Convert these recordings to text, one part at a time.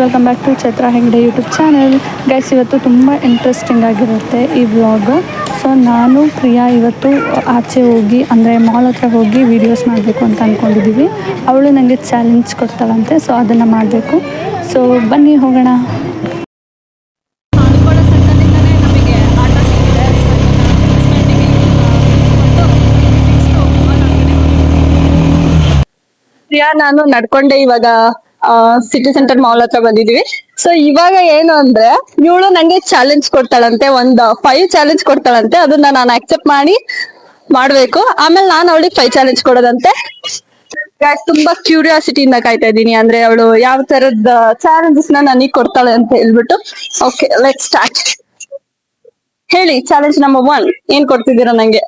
Welcome back to Chaitra Hegde YouTube channel guys ಇವತ್ತು ತುಂಬ interesting ಆಗಿರುತ್ತೆ ಈ ವ್ಲಾಗ್ ಸೊ ನಾನು ಪ್ರಿಯಾ ಇವತ್ತು ಆಚೆ ಹೋಗಿ, ಅಂದರೆ ಮಾಲ್ ಹತ್ರ ಹೋಗಿ ವೀಡಿಯೋಸ್ ಮಾಡಬೇಕು ಅಂತ ಅಂದ್ಕೊಂಡಿದ್ದೀವಿ ಅವಳು ನನಗೆ ಚಾಲೆಂಜ್ ಕೊಡ್ತಾಳಂತೆ ಸೊ ಅದನ್ನು ಮಾಡಬೇಕು. ಸೊ ಬನ್ನಿ ಹೋಗೋಣ. ಪ್ರಿಯಾ, ನಾನು ನಡ್ಕೊಂಡೆ ಇವಾಗ. ಸಿಟಿ ಸೆಂಟರ್ ಮಾಲ್ ಹತ್ರ ಬಂದಿದೀವಿ. ಸೊ ಇವಾಗ ಏನು ಅಂದ್ರೆ, ಇವಳು ನಂಗೆ ಚಾಲೆಂಜ್ ಕೊಡ್ತಾಳಂತೆ, ಒಂದ್ ಫೈವ್ ಚಾಲೆಂಜ್ ಕೊಡ್ತಾಳಂತೆ, ಅದನ್ನ ನಾನು ಅಕ್ಸೆಪ್ಟ್ ಮಾಡಿ ಮಾಡ್ಬೇಕು. ಆಮೇಲೆ ನಾನು ಅವಳಿಗೆ ಫೈವ್ ಚಾಲೆಂಜ್ ಕೊಡೋದಂತೆ. ತುಂಬಾ ತುಂಬಾ ಕ್ಯೂರಿಯಾಸಿಟಿಯಿಂದ ಕಾಯ್ತಾ ಇದ್ದೀನಿ. ಅಂದ್ರೆ ಅವಳು ಯಾವ ತರದ ಚಾಲೆಂಜಸ್ನ ನನಗೆ ಕೊಡ್ತಾಳೆ ಅಂತ ಹೇಳ್ಬಿಟ್ಟು. ಓಕೆ ಲೆಟ್ ಸ್ಟಾರ್ಟ್ ಹೇಳಿ ಚಾಲೆಂಜ್ ನಂಬರ್ ಒನ್ ಏನ್ ಕೊಡ್ತಿದ್ದೀರಾ ನಂಗೆ?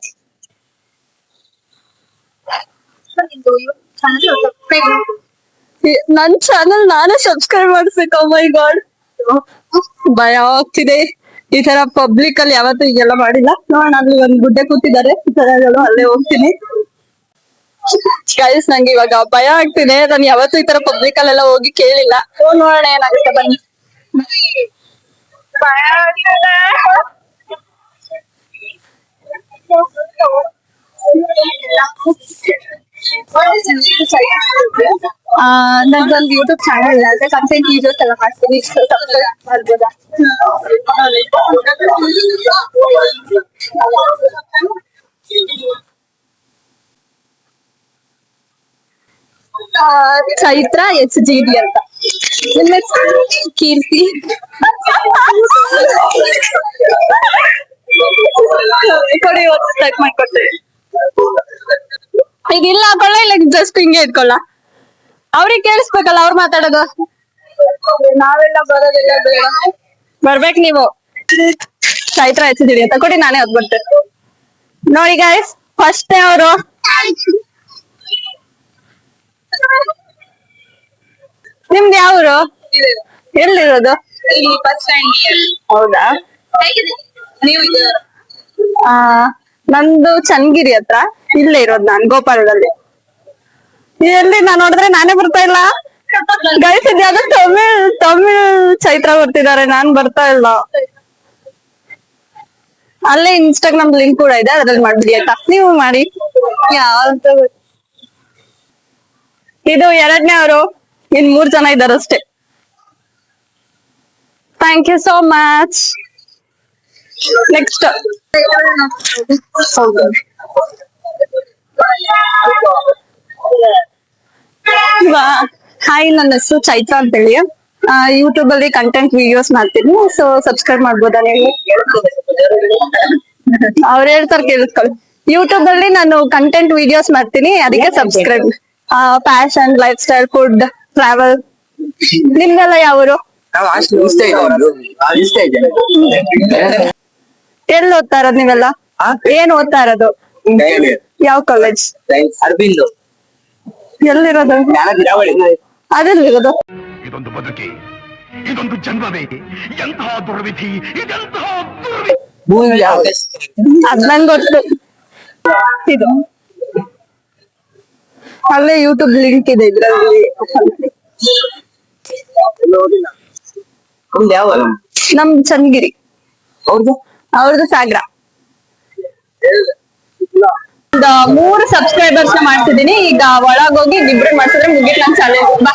ನನ್ ಚಾನಲ್ ನಾನೇ ಸಬ್ಸ್ಕ್ರೈಬ್ ಮಾಡಿಸ್ಬೇಕು ಮೈ ಗಾಡ್ ಭಯ ಆಗ್ತಿದೆ. ಈ ತರ ಪಬ್ಲಿಕ್ ಅಲ್ಲಿ ಯಾವತ್ತೂ ಈಗೆಲ್ಲ ಮಾಡಿಲ್ಲ. ನೋಡೋಣ, ಅಲ್ಲಿ ಒಂದ್ ಗುಡ್ಡೆ ಕೂತಿದ್ದಾರೆ. ಈ ತರ ಎಲ್ಲ ಅಲ್ಲೇ ಹೋಗ್ತೀನಿ. ಗೈಸ್ ನಂಗೆ ಇವಾಗ ಭಯ ಆಗ್ತಿದೆ. ನಾನು ಯಾವತ್ತೂ ಈ ತರ ಪಬ್ಲಿಕ್ ಅಲ್ಲೆಲ್ಲ ಹೋಗಿ ಕೇಳಿಲ್ಲ. ಓ ನೋಡೋಣ, ಏನಾಗುತ್ತೆ ಬನ್ನಿ. ಭಯ ಆಗ್ತಿದೆ ಆ ನಂದೊಂದು ಯೂಟ್ಯೂಬ್ ಚಾನಲ್ ಇದೆ ಅದ್ರ ಕಂಟೆಂಟ್ ವೀಡಿಯೋಸ್ ಎಲ್ಲ ಮಾಡ್ತೀನಿ. ಸಬ್ಸ್ಕ್ರೈಬ್ ಮಾಡ್ಬೋದಾ ಆ, ಚೈತ್ರ ಎಚ್ ಜಿ ಡಿ ಅಂತ. ನಿಮ್ಮ ಹೆಸ್ರು? ಕೀರ್ತಿ. ಕೊಡಿ ಇವತ್ತು ಸ್ಟಾರ್ಟ್ ಮಾಡ್ಕೊಡ್ತೇವೆ. ಇದಿಲ್ಲ ಹಾಕೊಳ್ಳ ಇಲ್ಲ ಜಸ್ಟ್ ಹಿಂಗೆ ಇಟ್ಕೊಳ್ಳ. ಅವ್ರಿಗೆ ಕೇಳಿಸ್ಬೇಕಲ್ಲ ಅವ್ರು ಮಾತಾಡೋದು. ನಾವೆಲ್ಲ ಬರೋದಿಲ್ಲ ಬೇಡ. ಬರ್ಬೇಕು ನೀವು. ಚೈತ್ರ ಹೆಚ್ಚಿದೀರಿ ಅಂತ. ಕೊಡಿ ನಾನೇ ಅದ್ ಬರ್ತೇನೆ ನೋಡಿ ಗಾಯ್ಸ್ ಫಸ್ಟ್ ಅವರು. ನಿಮ್ದು ಯಾವ್ರು? ಎಲ್ಲಿರೋದು? ಹೌದಾ? ನೀವು ಆ ನಂದು ಚನ್ನಗಿರಿ ಹತ್ರ. ಇಲ್ಲೇ ಇರೋದು ನಾನು ಗೋಪಾಲದಲ್ಲಿ. ಎಲ್ಲಿ ನಾನ್ ನೋಡಿದ್ರೆ ನಾನೇ ಬರ್ತಾ ಇಲ್ಲ. ಗೈಸ್ ತಮಿಳ್ ತಮಿಳ್ ಚೈತ್ರ ಬರ್ತಿದ್ದಾರೆ, ನಾನ್ ಬರ್ತಾ ಇಲ್ಲ. ಅಲ್ಲೇ ಇನ್ಸ್ಟಾಗ್ರಾಮ್ ಲಿಂಕ್ ಕೂಡ ಇದೆ, ಅದ್ರಲ್ಲಿ ಮಾಡ್ಬಿಡಿ ಆಯ್ತಾ? ನೀವು ಮಾಡಿ. ಯಾವ್ದು? ಇದು ಎರಡನೇ ಅವರು. ಇನ್ ಮೂರ್ ಜನ ಇದಾರೆ ಅಷ್ಟೇ. Thank you so much next hi ನನ್ನ ಹೆಸರು ಚೈತ್ರ ಅಂತ ಹೇಳಿ ಯೂಟ್ಯೂಬ್ ಅಲ್ಲಿ ಕಂಟೆಂಟ್ ವಿಡಿಯೋಸ್ ಮಾಡ್ತೀನಿ ಸೊ ಸಬ್ಸ್ಕ್ರೈಬ್ ಮಾಡ್ಬೋದಾ ನೀವು? ಅವ್ರು ಹೇಳ್ತಾರೆ ಕೇಳಿಸ್ಕೊಳ್ಳಿ. ಯೂಟ್ಯೂಬ್ ಅಲ್ಲಿ ನಾನು ಕಂಟೆಂಟ್ ವಿಡಿಯೋಸ್ ಮಾಡ್ತೀನಿ ಅದಕ್ಕೆ subscribe fashion lifestyle food travel ನಿಮ್ಗೆಲ್ಲ ಯಾವರು? ಎಲ್ಲಿ ಓದ್ತಾ ಇರೋದು ನೀವೆಲ್ಲ? ಏನ್ ಓದ್ತಾ ಇರೋದು? ಯಾವ ಕಾಲೇಜ್ ಅರವಿಂದ್ ಎಲ್ಲಿರೋದು? ದ್ರಾವಳಿ ಅದೆಲ್ಲಿರೋದು ಇದೊಂದು ಬದುಕಿ ಇದೊಂದು ಜನ್ಮವೇ ಎಂತಹ ದುರ್ವಿಧಿ ಇದೆಂತಹ ದುರ್ವಿಧಿ. ಅದ್ ನಂಗ್ ಗೊತ್ತು. ಇದು. ಅಲ್ಲೇ ಯೂಟ್ಯೂಬ್ ಲಿಂಕ್ ಇದೆ ಇದ್ರಲ್ಲಿ. ಒಂದು ಯಾವ ನಮ್ ಚನ್ನಗಿರಿ. ಹೌದು? ಅವ್ರದ್ದು ಸಾಗ್ರ. ಮೂರು ಸಬ್ಸ್ಕ್ರೈಬರ್ಸ್ ಮಾಡ್ತಿದ್ದೀನಿ. ಈಗ ಒಳಗೋಗಿ ಇಬ್ರು ಮಾಡ್ಸಿದ್ರೆ ಮುಗಿತ್ ನನ್ ಚಾನೆಲ್ ಬಾ.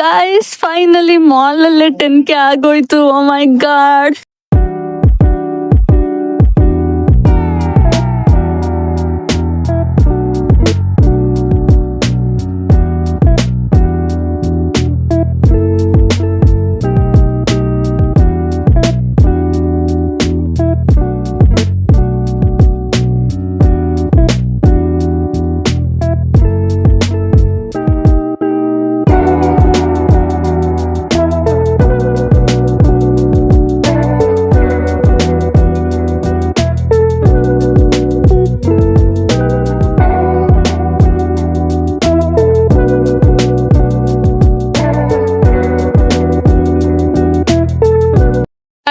ಗೈಸ್ ಫೈನಲಿ ಮಾಲ್ ಅಲ್ಲೇ ಟೆನ್ ಕೆ ಆಗೋಯ್ತು. ಓ ಮೈ ಗಾಡ್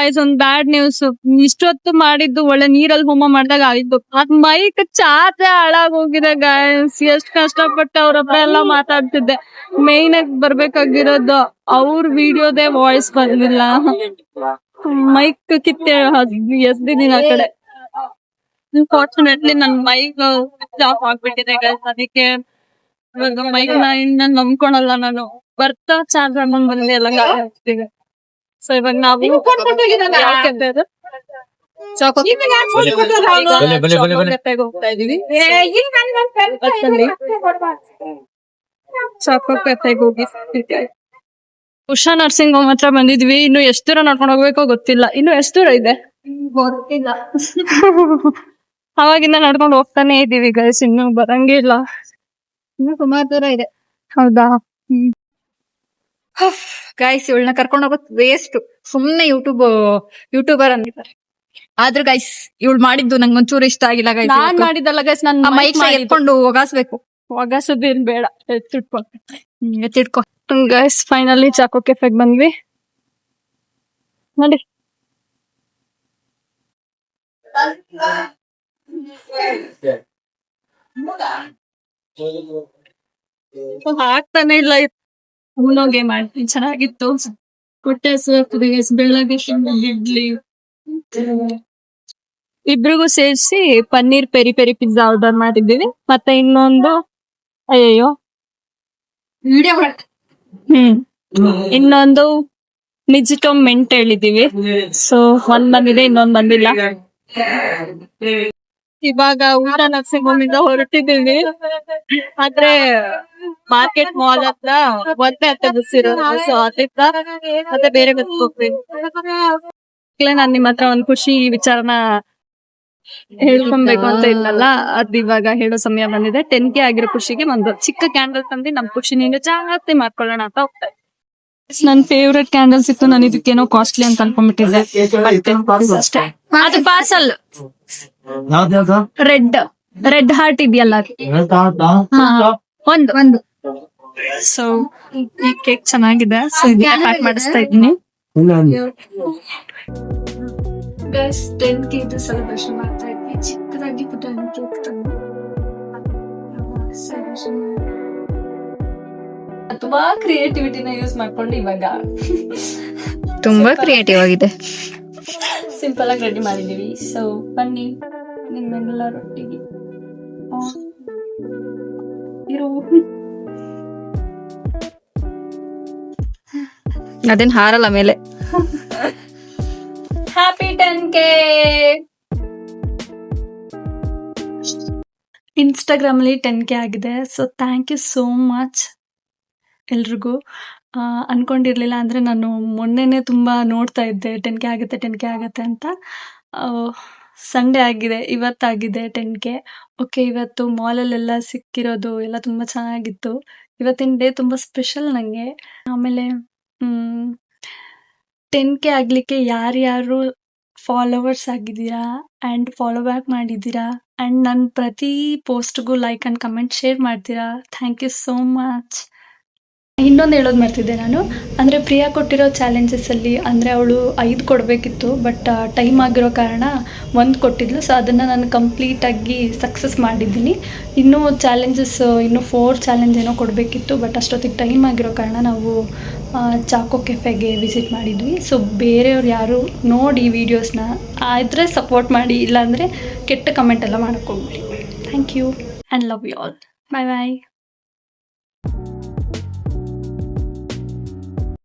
ಗಾಯ್ಸ್ ಒಂದ್ ಬ್ಯಾಡ್ ನ್ಯೂಸ್ ಇಷ್ಟೊತ್ತು ಮಾಡಿದ್ದು ಒಳ್ಳೆ ನೀರಲ್ಲಿ ಹೋಮ ಮಾಡಿದಾಗ ಅದ್ ಮೈಕ್ ಚಾತೆ ಹಾಳಾಗ್ ಹೋಗಿದೆ ಗಾಯ್ಸ್ ಎಷ್ಟ್ ಕಷ್ಟಪಟ್ಟು ಅವ್ರ ಹತ್ರ ಎಲ್ಲ ಮಾತಾಡ್ತಿದ್ದೆ. ಮೇನ್ ಆಗಿ ಬರ್ಬೇಕಾಗಿರೋದು ಅವ್ರ ವಿಡಿಯೋದೇ ವಾಯ್ಸ್ ಬಂದಿಲ್ಲ. ಮೈಕ್ ಕಿತ್ತೆ ಎಸ್ದಿದ್ದೀನಿ ಆ ಕಡೆ? ಅನ್ಫಾರ್ಚುನೇಟ್ಲಿ ನನ್ ಮೈಕ್ ಆಫ್ ಆಗ್ಬಿಟ್ಟಿದೆ ಗೈಸ್ ಅದಕ್ಕೆ ಮೈಕ್ನ ಇನ್ನ ನಂಬ್ಕೊಳಲ್ಲ ನಾನು. ಬರ್ತಾ ಚಾರ್ಜ್ ಹಾಕೊಂಡ್ ಬಂದೆ, ಎಲ್ಲ ಸೊ ಇವಾಗ ನಾವು ಹೋಗಿ. ಉಷಾ ನರ್ಸಿಂಗ್ ಹೋಮ್ ಹತ್ರ ಬಂದಿದ್ವಿ. ಇನ್ನು ಎಷ್ಟು ದೂರ ನಡ್ಕೊಂಡು ಹೋಗ್ಬೇಕೋ ಗೊತ್ತಿಲ್ಲ. ಇನ್ನು ಎಷ್ಟು ದೂರ ಇದೆ? ಗೊತ್ತಿಲ್ಲ. ಅವಾಗಿಂದ ನಡ್ಕೊಂಡು ಹೋಗ್ತಾನೆ ಇದೀವಿ ಗೈಸ್ ಇನ್ನು ಬರಂಗಿಲ್ಲ. ಇನ್ನು ಸುಮಾರು ದೂರ ಇದೆ. ಹೌದಾ? ಗೈಸ್ ಇವಳನ್ನ ಕರ್ಕೊಂಡು ಹೋಗೋದ್ ವೇಸ್ಟ್ ಸುಮ್ನೆ ಯೂಟ್ಯೂಬ್ ಯೂಟ್ಯೂಬರ್ ಅಂದಿದ್ದಾರೆ. ಆದ್ರೆ ಗೈಸ್ ಇವಳು ಮಾಡಿದ್ದು ನಂಗೆ ಒಂಚೂರು ಇಷ್ಟ ಆಗಿಲ್ಲ ಗೈಸ್ ನಾನ್ ಮಾಡಿದ್ದಲ್ಲ ಗೈಸ್ ನನ್ ಮೈಕ್ ಎತ್ಕೊಂಡು ಒಗಾಸ್ಬೇಕು ಒಗಸದೇನ್ ಬೇಡ ಎತ್ತಿಟ್ಕೊ. ಎತ್ತಿಟ್ಕೊ. ಗೈಸ್ ಫೈನಲಿ ಚಾಕೋ ಕೆಫೆಗ್ ಬಂದ್ವಿ. ನೋಡಿ. ಹಾಕ್ತಾನೆ ಇಲ್ಲ ಉನೋ ಗೇಮ್ ಆಡ್ತೀನಿ ಚೆನ್ನಾಗಿತ್ತು. ಹೊಟ್ಟೆ ಹಸುವಾಗ್ತದೆ ಬೆಳ್ಳಗೆ ಇಡ್ಲಿ. ಇಬ್ರಿಗೂ ಸೇರಿಸಿ paneer peri peri pizza order ಮಾಡಿದ್ದೀವಿ. ಮತ್ತೆ ಇನ್ನೊಂದು ಅಯ್ಯಯ್ಯೋ. Video hmm. ಇನ್ನೊಂದು ಮಿಜಿಟೋ ಮೆಂಟ್ ಹೇಳಿದೀವಿ ಸೊ ಒಂದ್ ಬಂದಿದೆ ಇನ್ನೊಂದ್ ಬಂದಿಲ್ಲ. ಇವಾಗ ಊಟ ನರ್ಸಿಂಗ್ ಹೋಮ್ ಇಂದ ಹೊರಟಿದೀವಿ ಆದ್ರೆ ಮಾರ್ಕೆಟ್ ಮಾಲ್ ಹತ್ರ ಒಂದೇ ಹತ್ತೆ ಬಸ್ ಇರೋದು. ಸೊ ಅದರಿಂದ ಮತ್ತೆ ಬೇರೆ ಬಸ್ ಹೋಗ್ತೀನಿ ನಾನ್ ನಿಮ್ ಹತ್ರ ಒಂದ್ ಖುಷಿ ವಿಚಾರನ ಹೇಳ್ಕೊಬೇಕು ಅಂತ ಇಲ್ಲಲ್ಲ? ಅದ್ ಇವಾಗ ಹೇಳೋ ಸಮಯ ಬಂದಿದೆ. ಟೆನ್ ಕೆ ಆಗಿರೋ ಖುಷಿಗೆ ಒಂದು ಚಿಕ್ಕ ಕ್ಯಾಂಡಲ್ ತಂದು ನಮ್ ಖುಷಿ ನೀನು ಜಾಸ್ತಿ ಮಾಡ್ಕೊಳ್ಳೋಣ ಅಂತ ಹೋಗ್ತಾ ಇದ್ದೀನಿ. ನನ್ ಫೇವ್ರೆಟ್ ಕ್ಯಾಂಡಲ್ಸ್ ಇತ್ತು ನಾನು ಇದಕ್ಕೇನೋ ಕಾಸ್ಟ್ಲಿ ಅಂತ ಅನ್ಕೊಂಡ್ಬಿಟ್ಟಿದ್ದೆ. ಅಷ್ಟೇ. ಅದು ಪಾರ್ಸಲ್ ರೆಡ್ ರೆಡ್ ಹಾರ್ಟ್ ಇದೆಯಲ್ಲ ಒಂದು. ಒಂದು. ಸೊ ಈ ಕೇಕ್ ಚೆನ್ನಾಗಿದೆ. ಸೊ ಇದನ್ನ ಪ್ಯಾಕ್ ಮಾಡಿಸ್ತಾ ಇದ್ದೀನಿ. ಗೈಸ್ ಟೆನ್ ಕೆ ಇದು ಸೆಲೆಬ್ರೇಷನ್ ಮಾಡ್ತಾ ಇದ್ವಿ. ಚಿಕ್ಕದಾಗಿ ಪುಟ್ಟ ಕೇಕ್ ತಂದು. ಮಾಡಿ- ತುಂಬಾ ಕ್ರಿಯೇಟಿವಿಟಿನ ಯೂಸ್ ಮಾಡ್ಕೊಂಡು ಇವಾಗ. ತುಂಬಾ ಕ್ರಿಯೇಟಿವ್ ಆಗಿದೆ. ಸಿಂಪಲ್ ಆಗಿ ರೆಡಿ ಮಾಡಿದೀವಿ ಸೊ ಬನ್ನಿ ನಿಮ್ಮೆಲ್ಲರೊಟ್ಟಿಗೆ ರೊಟ್ಟಿಗೆ ಇರು ಅದೇನ್ ಹಾರಲ್ಲ ಮೇಲೆ ಹ್ಯಾಪಿ ಟೆನ್ ಕೆ ಇನ್ಸ್ಟಾಗ್ರಾಮ್ ಅಲ್ಲಿ ಟೆನ್ ಕೆ ಆಗಿದೆ. So thank you so much ಎಲ್ರಿಗೂ. ಅನ್ಕೊಂಡಿರ್ಲಿಲ್ಲ ಅಂದ್ರೆ ನಾನು ಮೊನ್ನೆನೆ ತುಂಬಾ ನೋಡ್ತಾ ಇದ್ದೆ ಟೆನ್ ಕೆ ಆಗುತ್ತೆ ಟೆನ್ ಕೆ ಆಗುತ್ತೆ ಅಂತ. ಸಂಡೇ ಆಗಿದೆ, ಇವತ್ತಾಗಿದೆ ಟೆನ್ ಕೆ ಓಕೆ ಇವತ್ತು ಮಾಲಲ್ಲೆಲ್ಲ ಸಿಕ್ಕಿರೋದು ಎಲ್ಲ ತುಂಬ ಚೆನ್ನಾಗಿತ್ತು. ಇವತ್ತಿನ ಡೇ ತುಂಬ ಸ್ಪೆಷಲ್ ನನಗೆ ಆಮೇಲೆ ಟೆನ್ ಕೆ ಆಗಲಿಕ್ಕೆ ಯಾರ್ಯಾರು ಫಾಲೋವರ್ಸ್ ಆಗಿದ್ದೀರಾ ಆ್ಯಂಡ್ ಫಾಲೋ ಬ್ಯಾಕ್ ಮಾಡಿದ್ದೀರಾ ಆ್ಯಂಡ್ ನನ್ನ ಪ್ರತಿ ಪೋಸ್ಟ್ಗೂ ಲೈಕ್ ಆ್ಯಂಡ್ ಕಮೆಂಟ್ ಶೇರ್ ಮಾಡ್ತೀರಾ. ಥ್ಯಾಂಕ್ ಯು ಸೋ ಮಚ್ ಇನ್ನೊಂದು ಹೇಳೋದು ಮರ್ತಿದ್ದೆ ನಾನು. ಅಂದರೆ ಪ್ರಿಯಾ ಕೊಟ್ಟಿರೋ ಚಾಲೆಂಜಸಲ್ಲಿ ಅಂದರೆ ಅವಳು ಐದು ಕೊಡಬೇಕಿತ್ತು ಬಟ್ ಟೈಮ್ ಆಗಿರೋ ಕಾರಣ ಒಂದು ಕೊಟ್ಟಿದ್ಲು. ಸೊ ಅದನ್ನು ನಾನು ಕಂಪ್ಲೀಟಾಗಿ ಸಕ್ಸಸ್ ಮಾಡಿದ್ದೀನಿ. ಇನ್ನೂ ಚಾಲೆಂಜಸ್ ಇನ್ನೂ ಫೋರ್ ಚಾಲೆಂಜ್ ಏನೋ ಕೊಡಬೇಕಿತ್ತು ಬಟ್ ಅಷ್ಟೊತ್ತಿಗೆ ಟೈಮ್ ಆಗಿರೋ ಕಾರಣ ನಾವು ಚಾಕೋ ಕೆಫೆಗೆ ವಿಸಿಟ್ ಮಾಡಿದ್ವಿ. ಸೊ ಬೇರೆಯವ್ರು ಯಾರು ನೋಡಿ ವೀಡಿಯೋಸ್ನ ಆದರೆ ಸಪೋರ್ಟ್ ಮಾಡಿ, ಇಲ್ಲಾಂದರೆ ಕೆಟ್ಟ ಕಮೆಂಟ್ ಎಲ್ಲ ಮಾಡೋಕ್ಕೋಗ್ಬಿಡಿ thank you and love you all bye bye